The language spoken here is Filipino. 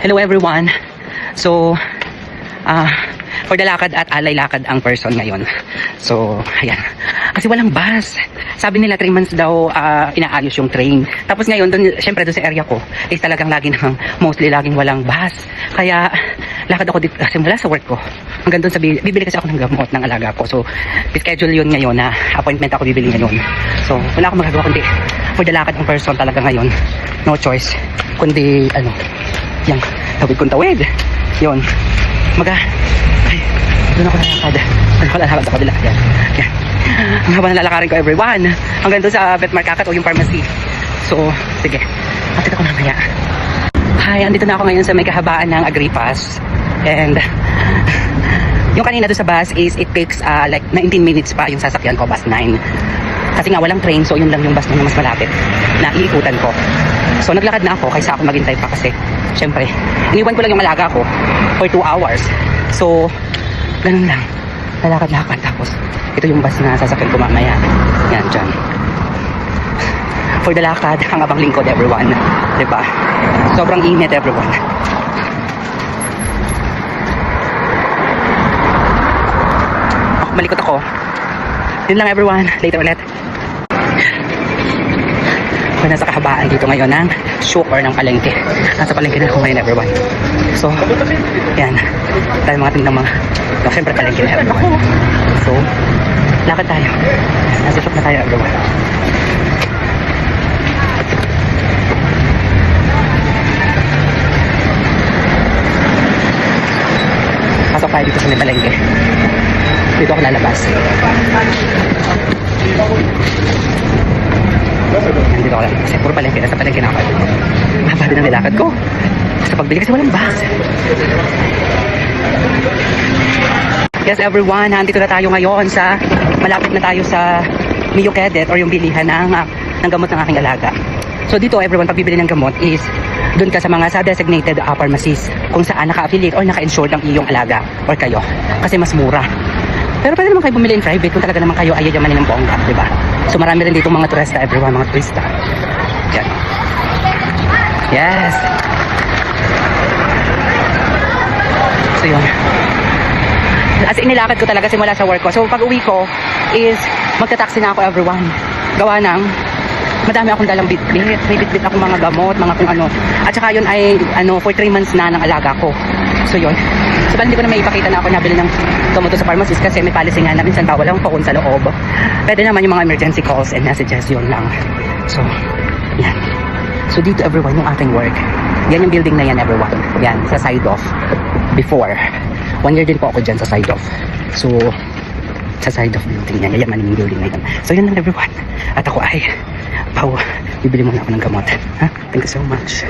Hello everyone. So, ah, for the lakad at alay lakad ang person ngayon. So, ayan. Kasi walang bus. Sabi nila 3 months daw ah, inaayos yung train. Tapos ngayon, dun, syempre doon sa area ko, is talagang lagi nang, mostly laging walang bus. Kaya, lakad ako dito, kasi mula sa work ko. Hanggang doon sa, bi- bibili kasi ako ng gamot ng alaga ko. So, schedule yun ngayon na appointment ako bibili ngayon. So, wala akong magagawa kundi for the lakad ang person talaga ngayon. No choice. Kundi, ano, yung tawid kong tawid. Yun. Maga, ay, doon ako lalakad. Doon ako lalakad sa kabila. Yan. Yan. Ang haba ng lalakarin ko everyone. Hanggang doon sa vet market o yung pharmacy. So, sige. Kapit ako mamaya. Hi, andito na ako ngayon sa may kahabaan ng Agripas. And, yung kanina doon sa bus is it takes uh, like 19 minutes pa yung sasakyan ko, bus 9. Kasi nga walang train, so yun lang yung bus na mas malapit na iikutan ko. So naglakad na ako kaysa ako maghintay pa kasi syempre, iniwan ko lang yung alaga ko for 2 hours. So, ganun lang. Lalakad-lakad tapos ito yung bus na sasakyan ko mamaya. Yan, dyan. For the lakad, ang abang lingkod everyone. ba? Sobrang init everyone. Malikot ako. Yun lang everyone. Later ulit. Ako nasa kahabaan dito ngayon ng show or ng palengke. Nasa palengke na ako ngayon everyone. So, yan. Tayo mga tingnan mga, no, syempre palengke na everyone. So, lakad tayo. Nasa shop na tayo everyone. Pasok tayo dito sa palengke. Dito ako lalabas. Nandito ako lang. Kasi puro palengke. Nasa palengke na ako. Mahaba din ang nilakad ko. Sa pagbili kasi walang bus. Yes everyone, nandito na tayo ngayon sa malapit na tayo sa Mio Kedet or yung bilihan ng, ah, ng gamot ng aking alaga. So dito everyone, pag bibili ng gamot is doon ka sa mga sa designated uh, pharmacies kung saan naka-affiliate or naka-insured ang iyong alaga or kayo. Kasi mas mura. Pero pwede naman kayo bumili in private kung talaga naman kayo ay yayamanin ng bongga, di ba? So marami rin dito mga turista, everyone, mga turista. Yan. Yes. So yun. As in, nilakad ko talaga simula sa work ko. So pag uwi ko is magta-taxi na ako everyone. Gawa ng madami akong dalang bitbit. May bitbit akong mga gamot, mga kung ano. At saka yun ay ano, for 3 months na ng alaga ko. So yun. So bali, hindi ko na may ipakita na ako nabili ng gamot sa pharmacist kasi may policy nga na minsan bawal ang phone sa loob. Pwede naman yung mga emergency calls and messages yun lang. So, yan. So dito everyone yung aking work. Yan yung building na yan everyone. Yan, sa side off. Before. One year din po ako dyan sa side off. So, sa side of building yan. Yayamanin yung building na yan. So yun lang everyone. At ako ay, Pau, bibili muna ako ng gamot. Ha? Thank you so much.